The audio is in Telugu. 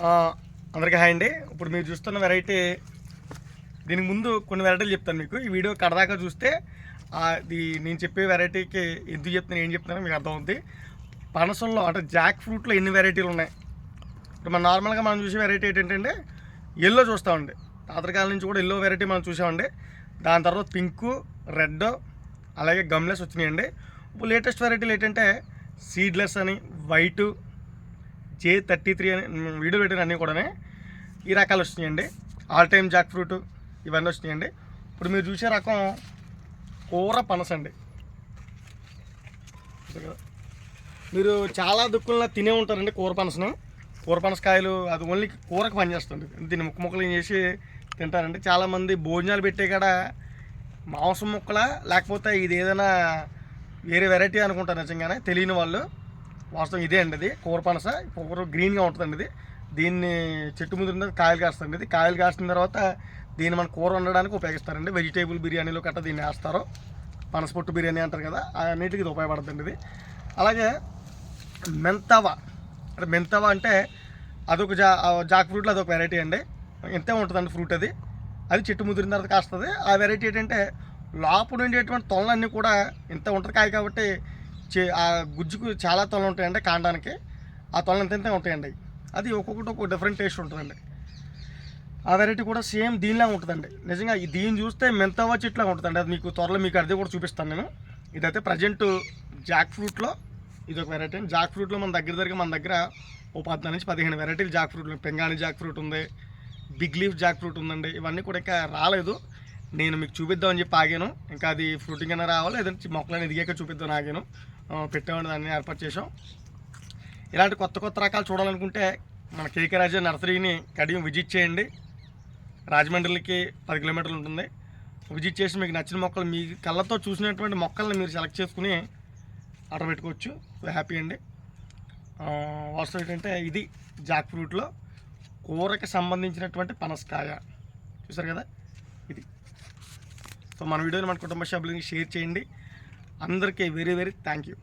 అందరికీ హాయ్ అండి. ఇప్పుడు మీరు చూస్తున్న వెరైటీ దీనికి ముందు కొన్ని వెరైటీలు చెప్తాను మీకు. ఈ వీడియో కడదాకా చూస్తే అది నేను చెప్పే వెరైటీకి ఎందుకు చెప్తున్నాను ఏం చెప్తున్నానో మీకు అర్థమవుతుంది పనసంలో అంటే జాక్ ఫ్రూట్లో ఎన్ని వెరైటీలు ఉన్నాయి? ఇప్పుడు మనం నార్మల్గా మనం చూసే వెరైటీ ఏంటంటే ఎల్లో చూస్తామండి. తాతకాల నుంచి కూడా ఎల్లో వెరైటీ మనం చూసామండి. దాని తర్వాత పింకు రెడ్ అలాగే గమ్లెస్ వచ్చినాయండి. ఇప్పుడు లేటెస్ట్ వెరైటీలు ఏంటంటే సీడ్లెస్ అని వైటు జే థర్టీ త్రీ అని వీడియో పెట్టిన అన్నీ కూడా ఈ రకాలు వచ్చినాయండి ఆల్ టైమ్ జాక్ ఫ్రూట్ ఇవన్నీ వచ్చినాయండి ఇప్పుడు మీరు చూసే రకం కూర పనస అండి. మీరు చాలా దుక్కుల్లో తినే ఉంటారండి కూర పనసను. కూర పనసకాయలు అది ఓన్లీ కూరకు పనిచేస్తుంది దీన్ని ముక్క ముక్కలు చేసి తింటారండి. చాలామంది భోజనాలు పెట్టే కాడ మాంసం ముక్కల లేకపోతే ఇది ఏదైనా వేరే వెరైటీ అనుకుంటారు నిజంగానే తెలియని వాళ్ళు. వాస్తవం ఇదే అండి ఇది కూర పనస కూర గ్రీన్గా ఉంటుందండి ఇది. దీన్ని చెట్టు ముందు కాయలు కాస్తుంది ఇది. కాయలు కాసిన తర్వాత దీన్ని మన కూర వండడానికి ఉపయోగిస్తారండి. వెజిటేబుల్ బిర్యానీలో కట్ట దీన్ని వేస్తారు. పనస పొట్టు బిర్యానీ అంటారు కదా అన్నిటికీ ఇది ఉపయోగపడుతుంది ఇది. అలాగే మెంతవ అంటే మెంతవ అంటే అదొక జా జాక్ ఫ్రూట్లో అదొక వెరైటీ అండి. ఇంతే ఉంటుందండి ఫ్రూట్ అది. అది చెట్టు ముదిరిన తర్వాత కాస్తుంది. ఆ వెరైటీ ఏంటంటే లోపల ఉండేటువంటి తొనలన్నీ కూడా ఇంత ఉంటుంది కాయ కాబట్టి చే- ఆ గుజ్జుకు చాలా తొలలు ఉంటాయండి కాండానికి. ఆ తొలలు ఎంత ఉంటాయండి? అది ఒక్కొక్కటి ఒక్కొక్క డిఫరెంట్ టేస్ట్ ఉంటుందండి. ఆ వెరైటీ కూడా సేమ్ దీనిలా ఉంటుందండి. నిజంగా దీన్ని చూస్తే మెంతవా చెట్లా ఉంటుందండి. అది మీకు త్వరలో మీకు అది కూడా చూపిస్తాను నేను. ఇదైతే ప్రజెంట్ జాక్ ఫ్రూట్లో ఇది ఒక వెరైటీ అండి. జాక్ ఫ్రూట్లో మన దగ్గర దగ్గర మన దగ్గర ఓ పద్నాలుగు నుంచి పదిహేను వెరైటీలు జాక్ ఫ్రూట్ పెంగాణి జాక్ ఫ్రూట్ ఉంది. బిగ్ లీఫ్ జాక్ ఫ్రూట్ ఉందండి. ఇవన్నీ కూడా ఇంకా రాలేదు. నేను మీకు చూపిద్దాం అని చెప్పి ఆగాను. ఇంకా అది ఫ్రూటింగ్ అయినా రావాలి? లేదంటే మొక్కలను ఎదిగాక చూపిద్దాం ఆగాను. పెట్టామని దాన్ని ఏర్పాటు చేసాం ఇలాంటి కొత్త కొత్త రకాలు చూడాలనుకుంటే మన కేకే రాజా నర్సరీని కడియం విజిట్ చేయండి. రాజమండ్రికి పది కిలోమీటర్లు ఉంటుంది. విజిట్ చేసి మీకు నచ్చిన మొక్కలు మీ కళ్ళతో చూసినటువంటి మొక్కల్ని మీరు సెలెక్ట్ చేసుకుని ఆర్డర్ పెట్టుకోవచ్చు. హ్యాపీ అండి. ఆ, వాస్తవం ఏంటంటే ఇది జాక్ ఫ్రూట్లో కూరకి సంబంధించినటువంటి పనసకాయ. చూసారు కదా? సో మన వీడియోని మన కుటుంబ సభ్యులకి షేర్ చేయండి. అందరికీ వెరీ వెరీ థ్యాంక్ యూ.